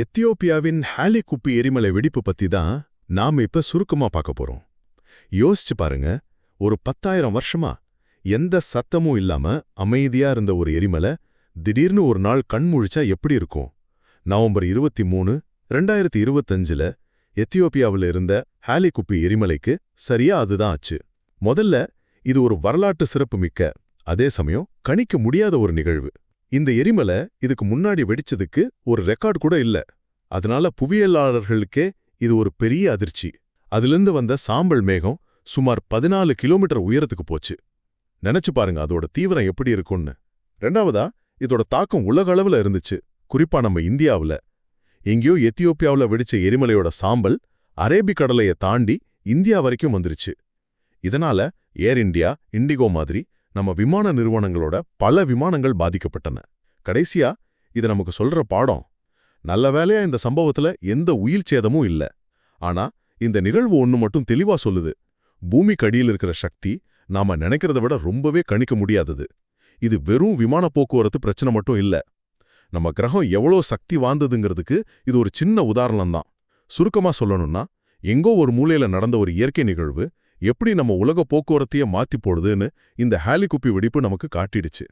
எத்தியோப்பியாவின் Haley குப்பி எரிமலை வெடிப்பு பத்தி தான் நாம இப்ப சுருக்கமா பார்க்க போறோம். யோசிச்சு பாருங்க ஒரு பத்தாயிரம் வருஷமா எந்த சத்தமும் இல்லாம அமைதியா இருந்த ஒரு எரிமலை திடீர்னு ஒரு நாள் கண் முழிச்சா எப்படி இருக்கும்? நவம்பர் இருபத்தி மூணு ரெண்டாயிரத்தி இருபத்தஞ்சில் எத்தியோப்பியாவில் இருந்த ஹாலி குப்பி எரிமலைக்கு சரியா அதுதான் ஆச்சு. முதல்ல இது ஒரு வரலாற்று சிறப்புமிக்க அதே சமயம் கணிக்க முடியாத ஒரு நிகழ்வு. இந்த எரிமலை இதுக்கு முன்னாடி வெடிச்சதுக்கு ஒரு ரெக்கார்டு கூட இல்ல. அதனால புவியியலாளர்களுக்கே இது ஒரு பெரிய அதிர்ச்சி. அதிலிருந்து வந்த சாம்பல் மேகம் சுமார் பதினாலு கிலோமீட்டர் உயரத்துக்கு போச்சு. நினைச்சு பாருங்க அதோட தீவிரம் எப்படி இருக்கும்னு. ரெண்டாவதா இதோட தாக்கம் உலக அளவுல இருந்துச்சு. குறிப்பா நம்ம இந்தியாவுல. எங்கேயோ எத்தியோப்பியாவுல வெடிச்ச எரிமலையோட சாம்பல் அரேபிக் கடலையை தாண்டி இந்தியா வரைக்கும் வந்துருச்சு. இதனால ஏர் இந்தியா இண்டிகோ மாதிரி நம்ம விமான நிறுவனங்களோட பல விமானங்கள் பாதிக்கப்பட்டன. கடைசியா இது நமக்கு சொல்ற பாடம் நல்ல வேலையா இந்த சம்பவத்துல எந்த உயிர் சேதமும் இல்ல. ஆனா இந்த நிகழ்வு ஒண்ணு மட்டும் தெளிவா சொல்லுது. பூமிக்கு அடியில் இருக்கிற சக்தி நாம நினைக்கிறத விட ரொம்பவே கணிக்க முடியாதது. இது வெறும் விமான போக்குவரத்து பிரச்சனை மட்டும் இல்ல. நம்ம கிரகம் எவ்வளோ சக்தி வாழ்ந்ததுங்கிறதுக்கு இது ஒரு சின்ன உதாரணம் தான் சுருக்கமா சொல்லணும்னா எங்கோ ஒரு மூலையில நடந்த ஒரு இயற்கை நிகழ்வு எப்படி நம்ம உலக போக்குவரத்தையே மாற்றி போடுதுன்னு இந்த ஹாலிகுப்பி வெடிப்பு நமக்கு காட்டிடுச்சு.